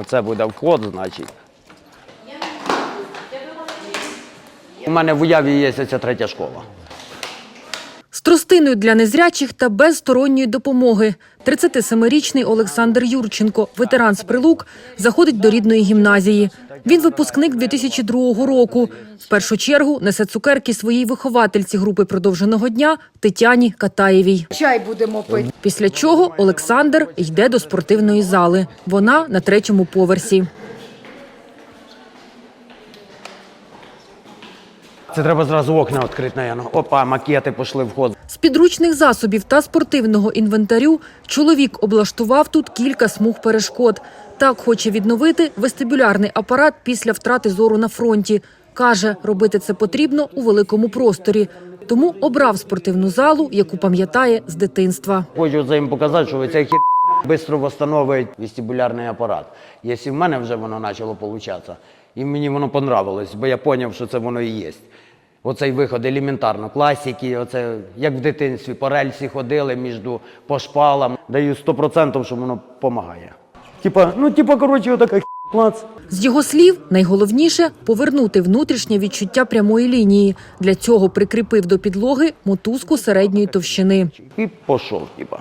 Оце буде вход, значить. У мене в уяві є ця третя школа. Тростиною для незрячих та без сторонньої допомоги. 37-річний Олександр Юрченко, ветеран з Прилук, заходить до рідної гімназії. Він випускник 2002 року. В першу чергу несе цукерки своїй виховательці групи продовженого дня Тетяні Катаєвій. Чай будемо пити. Після чого Олександр йде до спортивної зали. Вона на третьому поверсі. Це треба зразу окна відкрити, наверное. Опа, макети пішли в ход. З підручних засобів та спортивного інвентарю чоловік облаштував тут кілька смуг перешкод. Так хоче відновити вестибулярний апарат після втрати зору на фронті. Каже, робити це потрібно у великому просторі. Тому обрав спортивну залу, яку пам'ятає з дитинства. Хочу це їм показати, що ця хір швидко встановить вестибулярний апарат. Якщо в мене вже воно почало получатися, і мені воно понравилось, бо я зрозумів, що це воно і є. Оцей виход елементарно, класики, оце як в дитинстві, по рельсі ходили між по шпалам. Даю 100%, що воно допомагає. Типа, ну типа, коротше, отака клац. З його слів, найголовніше повернути внутрішнє відчуття прямої лінії. Для цього прикріпив до підлоги мотузку середньої товщини. І пішов, типа.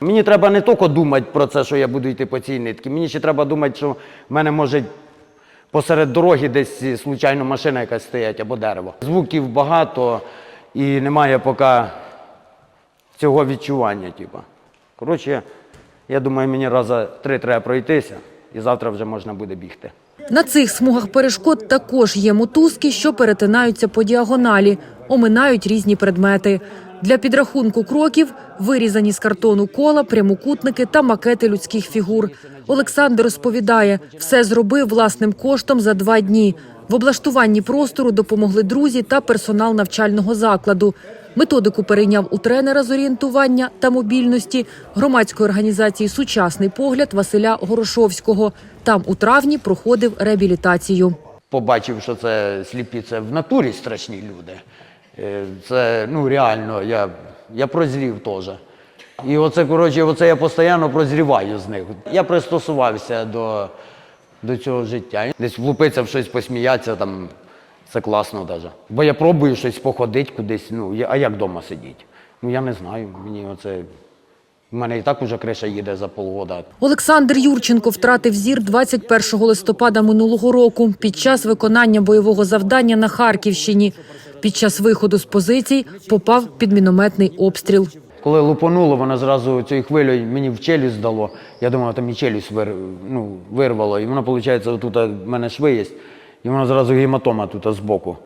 Мені треба не тільки думати про це, що я буду йти по цій нитці. Мені ще треба думати, що в мене може посеред дороги десь случайно машина якась стоять або дерево. Звуків багато і немає поки цього відчування. Типа. Коротше, я думаю, мені раза три треба пройтися, і завтра вже можна буде бігти. На цих смугах перешкод також є мотузки, що перетинаються по діагоналі, оминають різні предмети. Для підрахунку кроків вирізані з картону кола, прямокутники та макети людських фігур. Олександр розповідає, все зробив власним коштом за два дні. В облаштуванні простору допомогли друзі та персонал навчального закладу. Методику перейняв у тренера з орієнтування та мобільності громадської організації Сучасний погляд Василя Горошовського. Там у травні проходив реабілітацію. побачив, що це сліпі, це в натурі страшні люди. Е, Це ну реально, я, я прозрів теж. І оце, коротше, оце я постійно прозріваю з них. Я пристосувався до, до цього життя. Десь влупитися в щось, посміятися, там, це класно навіть. Бо я пробую щось походити кудись, ну, а як вдома сидіти? Ну я не знаю. Мені оце. У мене і так уже криша їде за полгода. Олександр Юрченко втратив зір 21 листопада минулого року під час виконання бойового завдання на Харківщині. Під час виходу з позицій попав під мінометний обстріл. Коли лупануло, воно зразу цією хвилею мені в челюсть дало. Я думав, там і челюсть вир, ну, вирвало. І воно, виходить, тут в мене шви є, і воно зразу гематома тут збоку.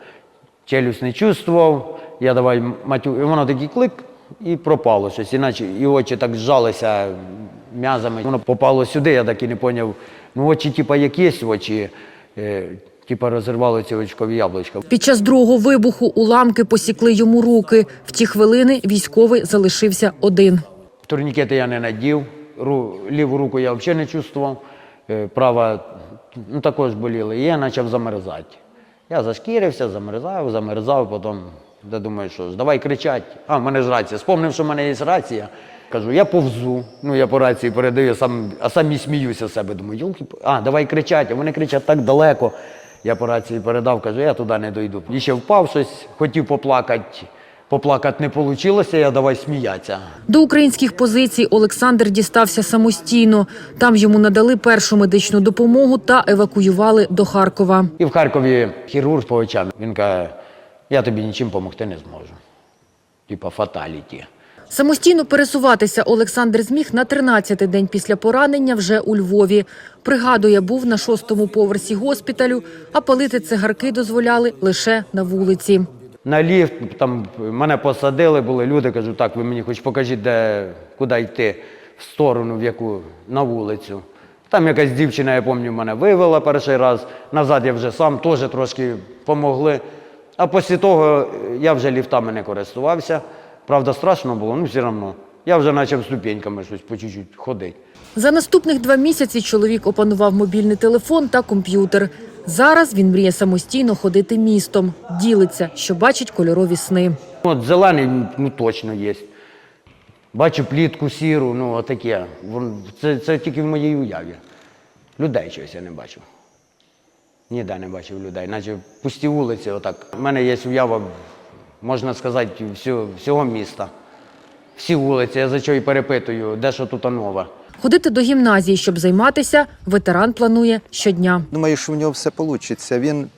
Челюсть не чувствував, я давай матю, і воно такий клик і пропало щось. Іначе і очі так зжалися м'язами. Воно попало сюди, я так і не зрозумів. Ну, очі, типа, як є очі, е, типа розірвало ці очкові яблучка. Під час другого вибуху уламки посікли йому руки. В ті хвилини військовий залишився один. Турнікети я не надів, ру, ліву руку я взагалі не чувствував, е, права ну, також боліла. І я почав замерзати. Я зашкірився, замерзав, замерзав, потім я думаю, що ж, давай кричати. А, в мене ж рація. Спомнив, що в мене є рація. Кажу, я повзу. Ну, я по рації передаю, сам, а сам і сміюся з себе. Думаю, йолки, а, давай кричати. А вони кричать так далеко. Я по рації передав, кажу, я туди не дойду. І ще впав щось, хотів поплакати. Поплакати не вийшло, я давай сміятися. До українських позицій Олександр дістався самостійно. Там йому надали першу медичну допомогу та евакуювали до Харкова. І в Харкові хірург по очам. Він каже, я тобі нічим допомогти не зможу. Типа фаталіті. Самостійно пересуватися Олександр зміг на 13-й день після поранення вже у Львові. Пригадує, був на шостому поверсі госпіталю, а палити цигарки дозволяли лише на вулиці. На ліфт там мене посадили, були люди, кажу, так, ви мені хоч покажіть, де, куди йти, в сторону, в яку, на вулицю. Там якась дівчина, я пам'ятаю, мене вивела перший раз, назад я вже сам теж трошки помогли. А після того я вже ліфтами не користувався. Правда, страшно було, ну все одно. Я вже почав ступеньками щось по чуть-чуть ходити. За наступних два місяці чоловік опанував мобільний телефон та комп'ютер. Зараз він мріє самостійно ходити містом. Ділиться, що бачить кольорові сни. От зелений ну, точно є. Бачу плітку сіру, ну отаке. Це, це тільки в моїй уяві. Людей чогось я не бачив. Ніде не бачив людей, наче пусті вулиці. Отак. У мене є уява, можна сказати, всього, всього міста. Всі вулиці, я за що і перепитую, де що тут нове. Ходити до гімназії, щоб займатися, ветеран планує щодня. Думаю, що в нього все вийде. Він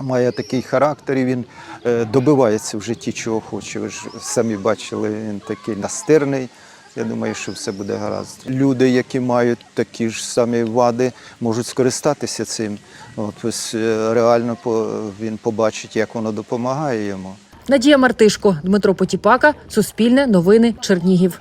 має такий характер, і він е, добивається в житті, чого хоче. Ви ж самі бачили, він такий настирний. Я думаю, що все буде гаразд. Люди, які мають такі ж самі вади, можуть скористатися цим. От ось е, реально він побачить, як воно допомагає йому. Надія Мартишко, Дмитро Потіпака, Суспільне, Новини, Чернігів.